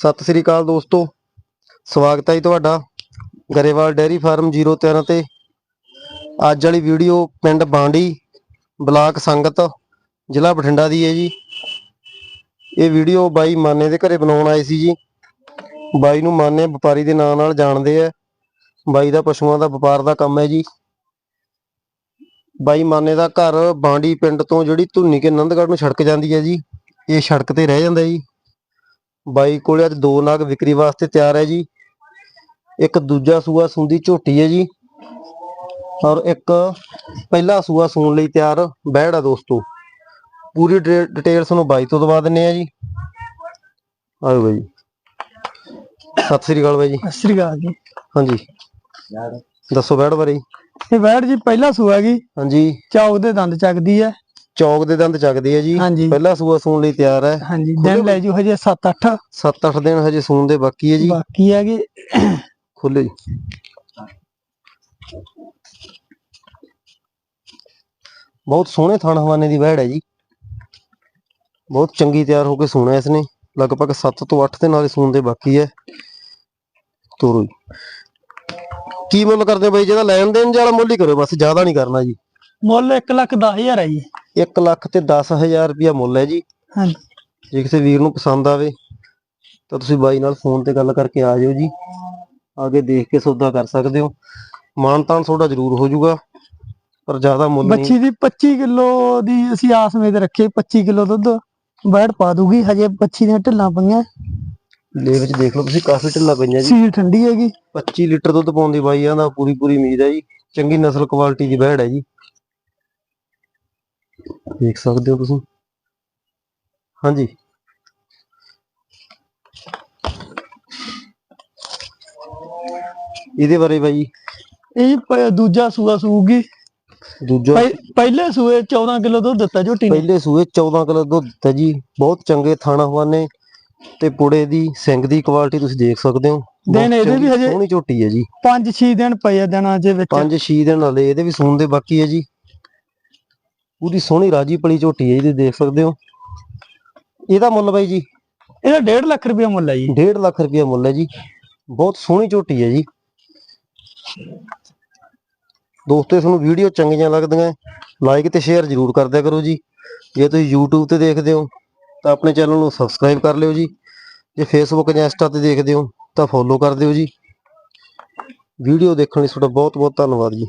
ਸਤਿ ਸ੍ਰੀ ਅਕਾਲ ਦੋਸਤੋ। ਸਵਾਗਤ ਹੈ ਜੀ ਤੁਹਾਡਾ ਗਰੇਵਾਲ ਡੇਅਰੀ ਫਾਰਮ 03 ਤੇ। ਅੱਜ ਵਾਲੀ ਵੀਡੀਓ ਪਿੰਡ ਬਾਂਡੀ ਬਲਾਕ ਸੰਗਤ, ਜ਼ਿਲ੍ਹਾ ਬਠਿੰਡਾ ਦੀ ਹੈ ਜੀ। ਇਹ ਵੀਡੀਓ ਬਾਈ ਮਾਨੇ ਦੇ ਘਰੇ ਬਣਾਉਣ ਆਏ ਸੀ ਜੀ। ਬਾਈ ਨੂੰ ਮਾਨੇ ਵਪਾਰੀ ਦੇ ਨਾਂ ਨਾਲ ਜਾਣਦੇ ਆ। ਬਾਈ ਦਾ ਪਸ਼ੂਆਂ ਦਾ ਵਪਾਰ ਦਾ ਕੰਮ ਹੈ ਜੀ। ਬਾਈ ਮਾਨੇ ਦਾ ਘਰ ਬਾਂਡੀ ਪਿੰਡ ਤੋਂ ਜਿਹੜੀ ਧੁੰਨੀ ਕੇ ਨੰਦਗੜ੍ਹ ਨੂੰ ਸੜਕ ਜਾਂਦੀ ਹੈ ਜੀ। ਇਹ ਸੜਕ ਤੇ ਰਹਿ ਜਾਂਦਾ ਜੀ। ਬਾਈ ਕੋਲੇ ਅੱਜ ਦੋ ਨਾਗ ਵਿਕਰੀ ਵਾਸਤੇ ਤਿਆਰ ਹੈ ਜੀ। ਇੱਕ ਦੂਜਾ ਸੂਆ ਸੁੰਦੀ ਝੋਟੀ ਹੈ ਜੀ। ਔਰ ਇੱਕ ਪਹਿਲਾ ਸੂਆ ਸੂਣ ਲਈ ਤਿਆਰ ਬੈੜ ਆ ਦੋਸਤੋ। ਪੂਰੀ ਡਿਟੇਲ ਤੁਹਾਨੂੰ ਬਾਈ ਤੋਂ ਦਵਾ ਦਿੰਨੇ ਆ ਜੀ। ਆਓ ਬਾਈ। ਸਤਿ ਸ੍ਰੀ ਅਕਾਲ ਬਾਈ ਜੀ। ਸਤਿ ਸ੍ਰੀ ਅਕਾਲ ਜੀ। ਹਾਂਜੀ। ਦੱਸੋ ਬੈੜ ਬਾਰੇ। ਇਹ ਵੈੜ ਜੀ ਪਹਿਲਾ ਸੂਆ ਹੈਗੀ ਹਾਂਜੀ। ਚੌਕ ਦੇ ਦੰਦ ਚੱਕਦੀ ਹੈ। ਚੌਕ ਦੇ ਦੰਦ ਚੱਕਦੇ ਆ ਜੀ। ਹਾਂਜੀ। ਪਹਿਲਾ ਸੂਆ ਸੂਣ ਲਈ ਤਿਆਰ ਹੈ ਹਾਂਜੀ ਦਿਨ ਲੈ ਜੂ ਹਜੇ 7-8 7-8 ਦਿਨ ਹਜੇ ਸੂਣ ਦੇ ਬਾਕੀ ਹੈ ਜੀ। ਬਾਕੀ ਹੈਗੇ। ਖੋਲੋ ਜੀ। ਬਹੁਤ ਸੋਹਣੇ ਥਣ ਹਵਾਨੇ ਦੀ ਵਹਿੜ ਹੈ ਜੀ। ਬਹੁਤ ਚੰਗੀ ਤਿਆਰ ਹੋ ਕੇ ਸੂਣਾ ਇਸਨੇ ਲਗਭਗ 7 ਤੋਂ 8 ਦਿਨ ਵਾਲੇ ਸੂਣ ਦੇ ਬਾਕੀ ਹੈ। ਤੋਰੋ ਜੀ। ਕੀ ਮੁੱਲ ਕਰਦੇ ਹੋ ਬਾਈ? ਜਿਹਦਾ ਲੈਣ ਦੇਣ ਵਾਲਾ ਮੁੱਲ ਹੀ ਕਰਿਓ ਬਸ ਜ਼ਿਆਦਾ ਨਹੀਂ ਕਰਨਾ ਜੀ। ਮੁੱਲ 1 ਲੱਖ 10000 ਹੈ ਜੀ। 1 ਲੱਖ ਤੇ 10000 ਰੁਪਇਆ ਮੁੱਲ ਹੈ ਜੀ। ਹਾਂਜੀ। ਜੇ ਕਿਸੇ ਵੀਰ ਨੂੰ ਪਸੰਦ ਆਵੇ ਤਾਂ ਤੁਸੀਂ ਬਾਈ ਨਾਲ ਫੋਨ ਤੇ ਗੱਲ ਕਰਕੇ ਆ ਜਾਓ ਜੀ। ਆਗੇ ਦੇਖ ਕੇ ਸੌਦਾ ਕਰ ਸਕਦੇ ਹੋ। ਮਾਨਤਾਨ ਤੁਹਾਡਾ ਜ਼ਰੂਰ ਹੋ ਜਾਊਗਾ ਪਰ ਜ਼ਿਆਦਾ ਮੁੱਲ ਨਹੀਂ। ਬੱਚੀ ਦੀ 25 ਕਿਲੋ ਦੀ ਅਸੀਂ ਆਸ ਮੇਦ ਰੱਖੇ 25 ਕਿਲੋ ਦੁੱਧ ਵੈੜ ਪਾ ਦੂਗੀ ਹਜੇ ਬੱਚੀ ਦੀਆਂ ਢਿੱਲਾਂ ਪਈਆਂ। ਲੈ ਵਿੱਚ ਦੇਖ ਲਓ ਤੁਸੀਂ ਕਾਫੀ ਢਿੱਲਾ ਪਈਆਂ ਜੀ। ਸੀਲ ਠੰਡੀ ਹੈਗੀ। 25 ਲੀਟਰ ਦੁੱਧ ਪਾਉਣ ਦੀ ਬਾਈਆਂ ਦਾ ਪੂਰੀ ਪੂਰੀ ਉਮੀਦ ਹੈ ਜੀ। ਚੰਗੀ ਨਸਲ ਕੁਆਲਿਟੀ ਦੀ ਬੈੜ ਹੈ ਜੀ। ਦੇਖ ਸਕਦੇ ਹੋ ਤੁਸੀਂ। ਹਾਂਜੀ। ਇਹਦੇ ਬਾਰੇ ਬਾਈ। ਇਹ ਪ- ਦੂਜਾ ਸੂਆ ਸੂਗੀ ਦੂਜਾ। ਪਹਿ- ਪਹਿਲੇ ਸੂਏ 14 ਕਿਲੋ ਦੁੱਧ ਦਿੱਤਾ ਝੋਟੀ ਨੇ। ਪਹਿਲੇ ਸੂਏ 14 ਕਿਲੋ ਦੁੱਧ ਦਿੱਤਾ ਜੀ। ਬਹੁਤ ਚੰਗੇ ਥਾਣਾ ਹਵਾਨੇ ਤੇ ਪੁੜੇ ਦੀ ਸਿੰਘ ਦੀ ਕੁਆਲਿਟੀ ਤੁਸੀਂ ਦੇਖ ਸਕਦੇ ਹੋ। ਬਹੁਤ ਦਿਨ ਇਹਦੇ ਵੀ ਚੰਗੀ, ਹਜੇ- ਸੋਹਣੀ ਝੋਟੀ ਹੈ ਜੀ। 5-6 ਦਿਨ ਪਏ ਆ ਦਿਨਾਂ ਦੇ ਵਿੱਚ। 5-6 ਦਿਨ ਹਲੇ ਇਹਦੇ ਵੀ ਸੂਣ ਦੇ ਬਾਕੀ ਹੈ ਜੀ। ਪੂਰੀ ਸੋਹਣੀ ਰਾਜੀ ਪਲੀ ਝੋਟੀ ਹੈ ਇਹਦੇ ਦੇਖ ਸਕਦੇ ਹੋ। ਇਹਦਾ ਮੁੱਲ ਬਾਈ ਜੀ ਇਹਦਾ 1.5 ਲੱਖ ਰੁਪਏ ਮੁੱਲ ਹੈ ਜੀ। 1.5 ਲੱਖ ਰੁਪਇਆ ਮੁੱਲ ਹੈ ਜੀ। ਬਹੁਤ ਸੋਹਣੀ ਝੋਟੀ ਹੈ ਜੀ। ਦੋਸਤੋ ਤੁਹਾਨੂੰ ਵੀਡੀਓ ਚੰਗੀਆਂ ਲੱਗਦੀਆਂ ਲਾਈਕ ਤੇ ਸ਼ੇਅਰ ਜ਼ਰੂਰ ਕਰ ਦਿਆ ਕਰੋ ਜੀ। ਜੇ ਤੁਸੀਂ YouTube ਤੇ ਦੇਖਦੇ ਹੋ ਤਾਂ ਆਪਣੇ ਚੈਨਲ ਨੂੰ ਸਬਸਕ੍ਰਾਈਬ ਕਰ ਲਿਓ ਜੀ। ਜੇ Facebook ਜਾਂ Insta ਤੇ ਦੇਖਦੇ ਹੋ ਤਾਂ ਫੋਲੋ ਕਰ ਦਿਓ ਜੀ। ਵੀਡੀਓ ਦੇਖਣ ਲਈ ਤੁਹਾਡਾ ਬਹੁਤ ਬਹੁਤ ਧੰਨਵਾਦ ਜੀ।